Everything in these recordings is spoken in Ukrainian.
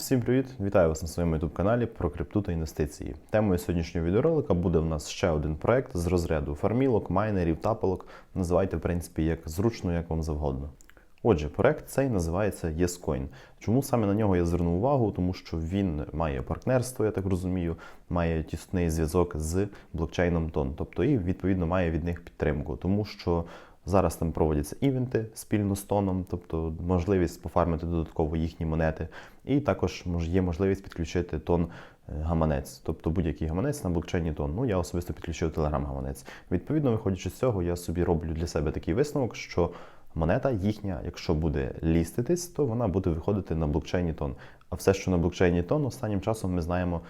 Всім привіт! Вітаю вас на своєму youtube каналі про крипту та інвестиції. Темою сьогоднішнього відеоролика буде в нас ще один проект з розряду фармілок, майнерів, тапалок. Називайте, в принципі, як зручно, як вам завгодно. Отже, проект цей називається YesCoin. Чому саме на нього я звернув увагу? Тому що він має партнерство, я так розумію, має тісний зв'язок з блокчейном Тон, тобто і відповідно має від них підтримку, тому що. Зараз там проводяться івенти спільно з тоном, тобто можливість пофармити додатково їхні монети, і також є можливість підключити тон е, гаманець, тобто будь-який гаманець на блокчейні тон. Ну я особисто підключив телеграм гаманець. Відповідно, виходячи з цього, я собі роблю для себе такий висновок, що монета їхня, якщо буде ліститись, то вона буде виходити на блокчейні тон. А все, що на блокчейні тон, останнім часом ми знаємо,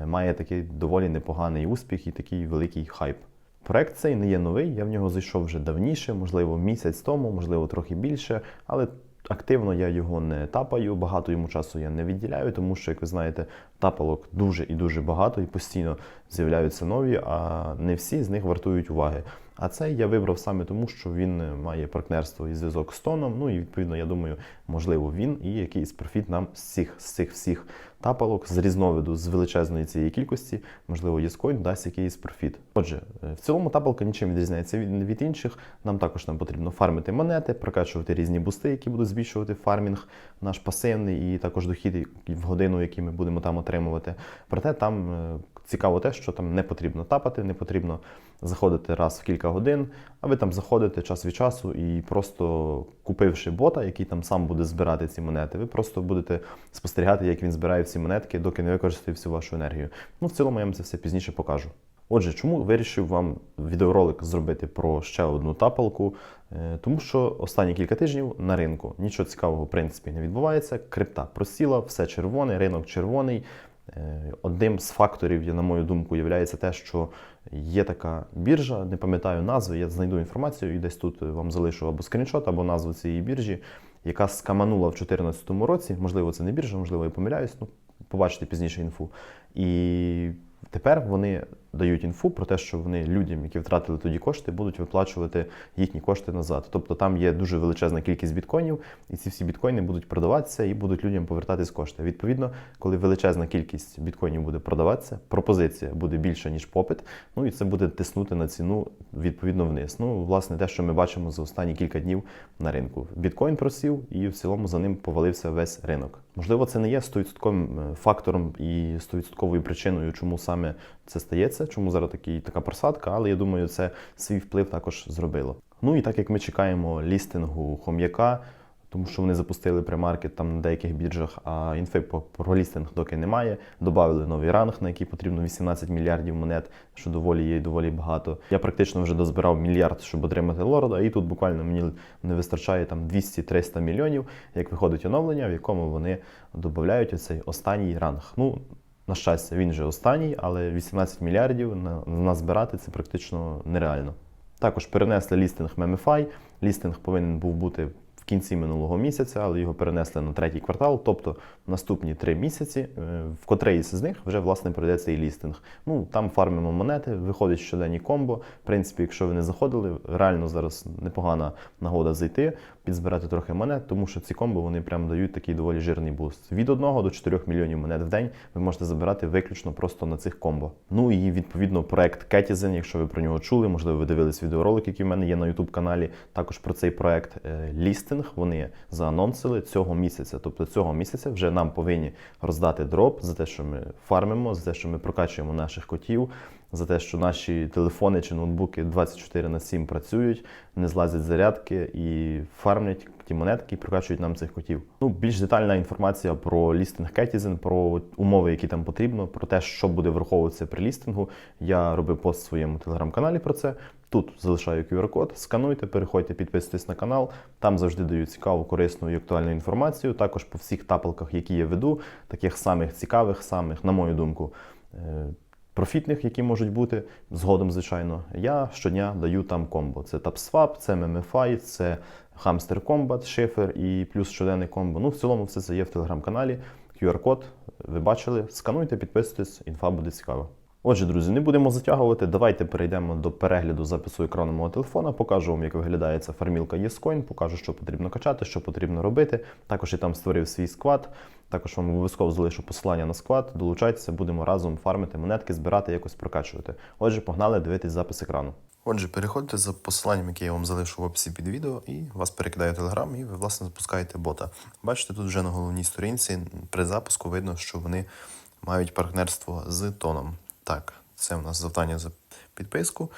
е, має такий доволі непоганий успіх і такий великий хайп. Проект цей не є новий, я в нього зайшов вже давніше, можливо, місяць тому, можливо, трохи більше, але активно я його не тапаю, багато йому часу я не відділяю, тому що, як ви знаєте, тапалок дуже і дуже багато і постійно з'являються нові, а не всі з них вартують уваги. А цей я вибрав саме тому, що він має партнерство і зв'язок з тоном. Ну і відповідно, я думаю, можливо, він і якийсь профіт нам з цих з цих всіх тапалок з різновиду з величезної цієї кількості, можливо, Єскоін дасть якийсь профіт. Отже, е, в цілому тапалка нічим відрізняється від, від інших. Нам також нам потрібно фармити монети, прокачувати різні бусти, які будуть збільшувати фармінг, наш пасивний і також дохід в годину, який ми будемо там отримувати. Проте там е, цікаво те, що там не потрібно тапати, не потрібно заходити раз в кілька годин, а ви там заходите час від часу і просто купивши бота, який там сам буде збирати ці монети, ви просто будете спостерігати, як він збирає всі монетки, доки не використає всю вашу енергію. Ну, в цілому я вам це все пізніше покажу. Отже, чому вирішив вам відеоролик зробити про ще одну тапалку? Е, Тому що останні кілька тижнів на ринку нічого цікавого в принципі не відбувається. Крипта просіла, все червоне, ринок червоний. Е, Одним з факторів, на мою думку, є те, що є така біржа, не пам'ятаю назви, я знайду інформацію і десь тут вам залишу або скріншот, або назву цієї біржі, яка скаманула в 2014 році. Можливо, це не біржа, можливо, я помиляюсь. Ну, побачите пізніше інфу. І тепер вони дають інфу про те, що вони людям, які втратили тоді кошти, будуть виплачувати їхні кошти назад. Тобто там є дуже величезна кількість біткоїнів, і ці всі біткоїни будуть продаватися і будуть людям повертатись кошти. Відповідно, коли величезна кількість біткоїнів буде продаватися, пропозиція буде більша ніж попит. Ну і це буде тиснути на ціну відповідно вниз. Ну, власне, те, що ми бачимо за останні кілька днів на ринку. Біткоін просів, і в цілому за ним повалився весь ринок. Можливо, це не є 100% фактором і 100% причиною, чому саме це стається, чому зараз такий, така просадка, але я думаю, це свій вплив також зробило. Ну і так як ми чекаємо лістингу хом'яка, тому що вони запустили премаркет там на деяких біржах, а інфи про лістинг доки немає. Добавили новий ранг, на який потрібно 18 мільярдів монет, що доволі є доволі багато. Я практично вже дозбирав мільярд, щоб отримати лорда, і тут буквально мені не вистачає там 200-300 мільйонів, як виходить оновлення, в якому вони додають оцей останній ранг. Ну, на щастя, він вже останній, але 18 мільярдів назбирати це практично нереально. Також перенесли лістинг Memify. Лістинг повинен був бути кінці минулого місяця, але його перенесли на третій квартал, тобто наступні три місяці, е, в котреїсь з них вже власне пройде цей лістинг. Ну там фармимо монети, виходить щоденні комбо. В принципі, якщо ви не заходили, реально зараз непогана нагода зайти, підзбирати трохи монет, тому що ці комбо вони прям дають такий доволі жирний буст. Від 1 до 4 мільйонів монет в день ви можете забирати виключно просто на цих комбо. Ну і відповідно проект Ketizen, якщо ви про нього чули, можливо, ви дивились відеоролик, який в мене є на YouTube каналі. Також про цей проект е, лістинг. Вони заанонсили цього місяця. Тобто цього місяця вже нам повинні роздати дроп за те, що ми фармимо, за те, що ми прокачуємо наших котів. За те, що наші телефони чи ноутбуки 24 на 7 працюють, не злазять зарядки і фармлять ті монетки і прокачують нам цих котів. Ну, більш детальна інформація про лістинг Ketizen, про умови, які там потрібно, про те, що буде враховуватися при лістингу. Я робив пост в своєму телеграм-каналі про це. Тут залишаю QR-код, скануйте, переходьте, підписуйтесь на канал. Там завжди даю цікаву, корисну і актуальну інформацію. Також по всіх тапалках, які я веду, таких самих цікавих, самих, на мою думку. Профітних, які можуть бути згодом, звичайно. Я щодня даю там комбо. Це TapSwap, це MMFI, це Hamster Combat, Шифер і плюс щоденний комбо. Ну, в цілому, все це є в телеграм-каналі. QR-код ви бачили. Скануйте, підписуйтесь, інфа буде цікава. Отже, друзі, не будемо затягувати. Давайте перейдемо до перегляду запису екрану мого телефона. Покажу вам, як виглядає ця фармілка YesCoin, покажу, що потрібно качати, що потрібно робити. Також я там створив свій склад. Також вам обов'язково залишу посилання на склад. Долучайтеся, будемо разом фармити монетки, збирати, якось прокачувати. Отже, погнали дивитись запис екрану. Отже, переходьте за посиланням, яке я вам залишу в описі під відео, і вас перекидає Telegram, і ви, власне, запускаєте бота. Бачите, тут вже на головній сторінці при запуску видно, що вони мають партнерство з тоном. Так, це у нас завдання за підписку.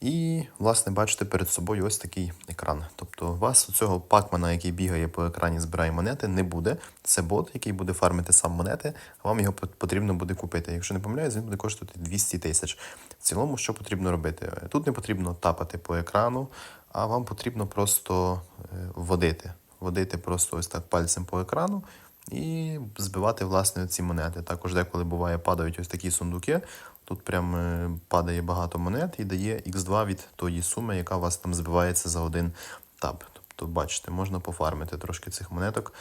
І, власне, бачите перед собою ось такий екран. Тобто, у вас цього пакмана, який бігає по екрані, збирає монети, не буде. Це бот, який буде фармити сам монети, а вам його потрібно буде купити. Якщо не помиляюсь, він буде коштувати 200 тисяч. В цілому, що потрібно робити? Тут не потрібно тапати по екрану, а вам потрібно просто е, вводити. Водити просто ось так пальцем по екрану і збивати власне ці монети. Також деколи буває падають ось такі сундуки. Тут прям е, падає багато монет і дає X2 від тої суми, яка у вас там збивається за один таб. Тобто, бачите, можна пофармити трошки цих монеток.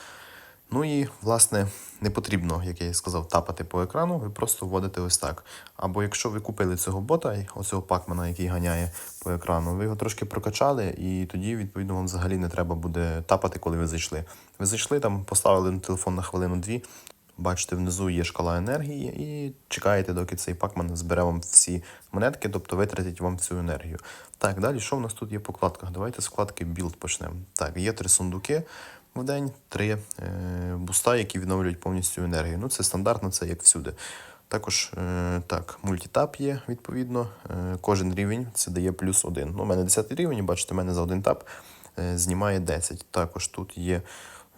Ну і, власне, не потрібно, як я і сказав, тапати по екрану, ви просто вводите ось так. Або якщо ви купили цього бота, оцього пакмана, який ганяє по екрану, ви його трошки прокачали, і тоді, відповідно, вам взагалі не треба буде тапати, коли ви зайшли. Ви зайшли, там поставили на телефон на хвилину-дві, бачите, внизу є шкала енергії, і чекаєте, доки цей пакман збере вам всі монетки, тобто витратить вам всю енергію. Так, далі, що в нас тут є по вкладках? Давайте з вкладки Build почнемо. Так, є три сундуки в день, три е, буста, які відновлюють повністю енергію. Ну, це стандартно, це як всюди. Також е, так, мультитап є, відповідно. Е, кожен рівень це дає плюс один. Ну, у мене 10 рівень, бачите, у мене за один тап знімає 10. Також тут є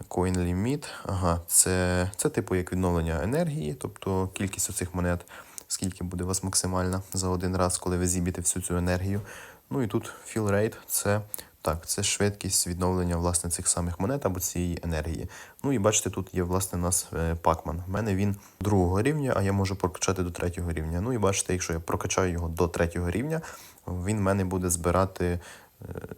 Coin Limit. Ага, це, це типу як відновлення енергії, тобто кількість оцих монет, скільки буде у вас максимальна за один раз, коли ви зіб'єте всю цю енергію. Ну і тут Fill Rate це так, це швидкість відновлення власне цих самих монет або цієї енергії. Ну і бачите, тут є власне у нас е, пакман. У мене він другого рівня, а я можу прокачати до третього рівня. Ну і бачите, якщо я прокачаю його до третього рівня, він в мене буде збирати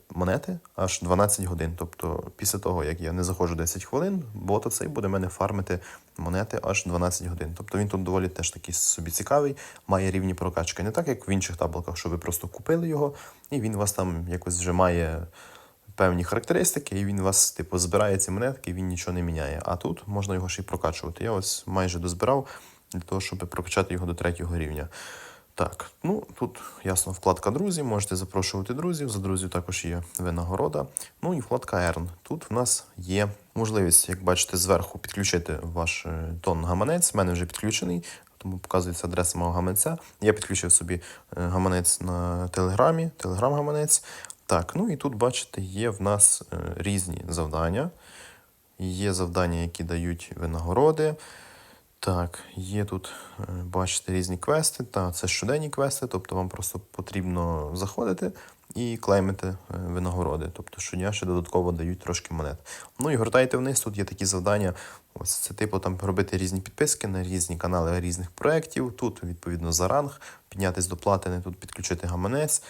монети аж 12 годин. Тобто, після того, як я не заходжу 10 хвилин, бот цей буде мене фармити монети аж 12 годин. Тобто він тут доволі теж такий собі цікавий, має рівні прокачки. Не так, як в інших табликах, що ви просто купили його, і він вас там якось вже має певні характеристики, і він вас, типу, збирає ці монетки, і він нічого не міняє. А тут можна його ще й прокачувати. Я ось майже дозбирав для того, щоб прокачати його до третього рівня. Так, ну тут ясно вкладка друзі, можете запрошувати друзів. За друзів також є винагорода. Ну і вкладка Earn. Тут в нас є можливість, як бачите, зверху підключити ваш е, тон гаманець. У мене вже підключений, тому показується адреса мого гаманця. Я підключив собі е, гаманець на телеграмі, телеграм-гаманець. Так, ну і тут, бачите, є в нас е, різні завдання. Є завдання, які дають винагороди. Так, є тут, е, бачите, різні квести. Та, це щоденні квести, тобто вам просто потрібно заходити і клеймити е, винагороди. Тобто щодня ще додатково дають трошки монет. Ну і гортайте вниз, тут є такі завдання. Ось це типу там робити різні підписки на різні канали різних проєктів. Тут, відповідно, за ранг, піднятись до платини, тут підключити гаманець.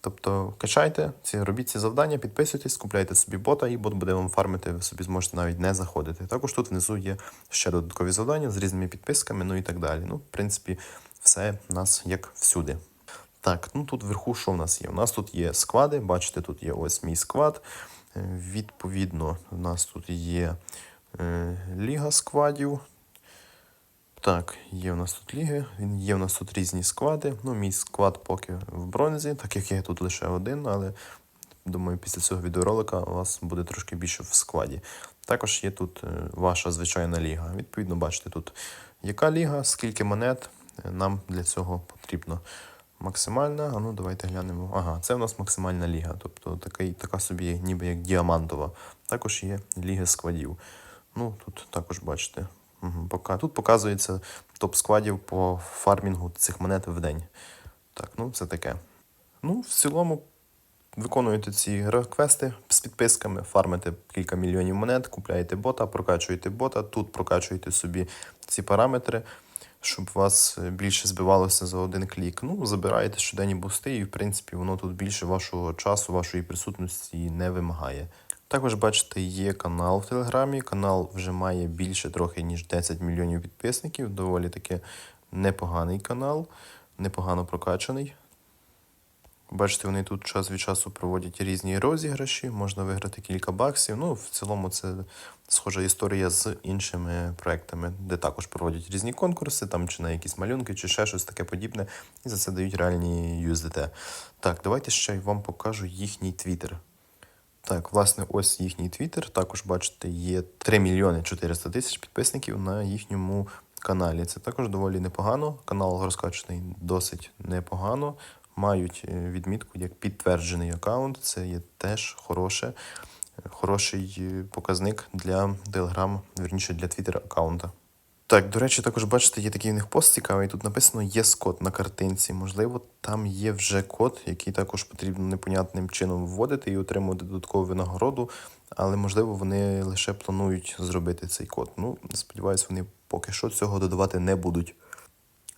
Тобто качайте ці, робіть ці завдання, підписуйтесь, купляйте собі бота, і бот буде вам фармити, ви собі зможете навіть не заходити. Також тут внизу є ще додаткові завдання з різними підписками, ну і так далі. Ну, в принципі, все в нас як всюди. Так, ну тут вверху що в нас є? У нас тут є склади, бачите, тут є ось мій склад. Е, Відповідно, у нас тут є е, ліга складів. Так, є в нас тут ліги, є в нас тут різні склади. Ну, мій склад поки в бронзі, так як я тут лише один, але думаю, після цього відеоролика у вас буде трошки більше в складі. Також є тут е, ваша звичайна ліга. Відповідно, бачите тут, яка ліга, скільки монет е, нам для цього потрібно. Максимальна, а ну давайте глянемо. Ага, це у нас максимальна ліга, тобто такий, така собі, ніби як діамантова. Також є ліги складів. Ну, тут також бачите. Угу. Тут показується топ складів по фармінгу цих монет в день. Так, ну це таке. Ну, в цілому виконуєте ці квести з підписками, фармите кілька мільйонів монет, купляєте бота, прокачуєте бота, тут прокачуєте собі ці параметри, щоб вас більше збивалося за один клік. Ну, забираєте щоденні бусти, і в принципі воно тут більше вашого часу, вашої присутності не вимагає. Також бачите, є канал в Телеграмі. Канал вже має більше трохи ніж 10 мільйонів підписників. Доволі таки непоганий канал. непогано прокачаний. Бачите, вони тут час від часу проводять різні розіграші, можна виграти кілька баксів. Ну, в цілому, це схожа історія з іншими проектами, де також проводять різні конкурси, там чи на якісь малюнки, чи ще щось таке подібне, і за це дають реальні USDT. Так, давайте ще вам покажу їхній твіттер. Так, власне, ось їхній твіттер. Також бачите, є 3 мільйони 400 тисяч підписників на їхньому каналі. Це також доволі непогано. Канал розкачаний досить непогано. Мають е, відмітку як підтверджений аккаунт. Це є теж хороше, хороший е, показник для Telegram, верніше для Twitter аккаунта. Так, до речі, також бачите, є такий у них пост цікавий. Тут написано єс код на картинці. Можливо, там є вже код, який також потрібно непонятним чином вводити і отримувати додаткову винагороду. Але можливо вони лише планують зробити цей код. Ну, сподіваюсь, вони поки що цього додавати не будуть.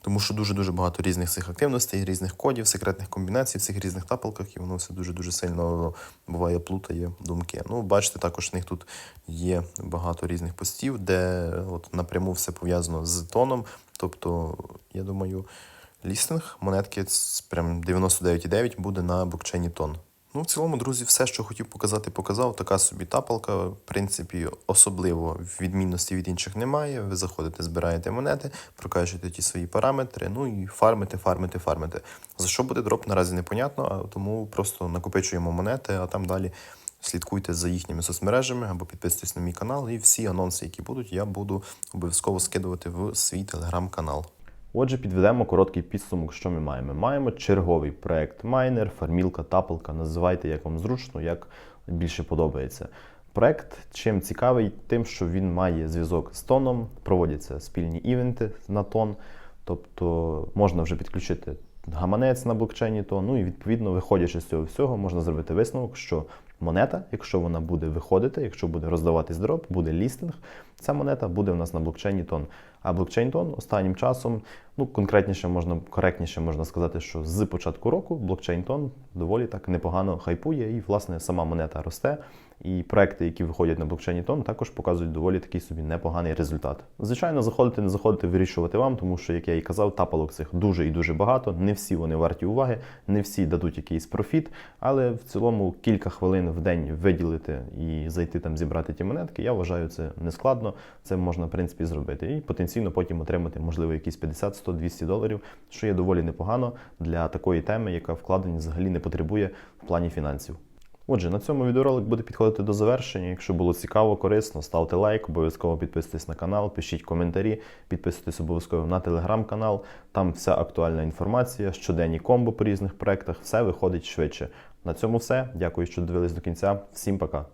Тому що дуже-дуже багато різних цих активностей, різних кодів, секретних комбінацій в цих різних тапалках, і воно все дуже-дуже сильно буває плутає думки. Ну, бачите, також в них тут є багато різних постів, де от напряму все пов'язано з тоном. Тобто, я думаю, лістинг монетки з прям 99,9 буде на блокчейні тон. Ну, в цілому, друзі, все, що хотів показати, показав. Така собі тапалка. В принципі, особливо відмінності від інших немає. Ви заходите, збираєте монети, прокачуєте ті свої параметри, ну і фармите, фармите, фармите. За що буде дроп, наразі непонятно, а тому просто накопичуємо монети, а там далі слідкуйте за їхніми соцмережами або підписуйтесь на мій канал. І всі анонси, які будуть, я буду обов'язково скидувати в свій телеграм-канал. Отже, підведемо короткий підсумок, що ми маємо. Маємо черговий проект майнер, фармілка, тапалка, називайте як вам зручно, як більше подобається. Проект чим цікавий, тим, що він має зв'язок з тоном, проводяться спільні івенти на тон, тобто можна вже підключити гаманець на блокчейні тон. Ну і відповідно, виходячи з цього всього, можна зробити висновок, що монета, якщо вона буде виходити, якщо буде роздаватись дроп, буде лістинг, ця монета буде в нас на блокчейні тон. А блокчейн тон останнім часом, ну конкретніше можна, коректніше можна сказати, що з початку року блокчейн тон доволі так непогано хайпує, і власне сама монета росте. І проекти, які виходять на блокчейні тон, також показують доволі такий собі непоганий результат. Звичайно, заходити, не заходити, вирішувати вам, тому що, як я і казав, тапалок цих дуже і дуже багато. Не всі вони варті уваги, не всі дадуть якийсь профіт, але в цілому кілька хвилин в день виділити і зайти там зібрати ті монетки. Я вважаю це не складно. Це можна в принципі зробити. І потенційно потім отримати, можливо, якісь 50, 100, 200 доларів, що є доволі непогано для такої теми, яка вкладень взагалі не потребує в плані фінансів. Отже, на цьому відеоролик буде підходити до завершення. Якщо було цікаво, корисно, ставте лайк, обов'язково підписуйтесь на канал, пишіть коментарі, підписуйтесь обов'язково на телеграм-канал. Там вся актуальна інформація, щоденні комбо по різних проектах, все виходить швидше. На цьому все. Дякую, що дивились до кінця. Всім пока.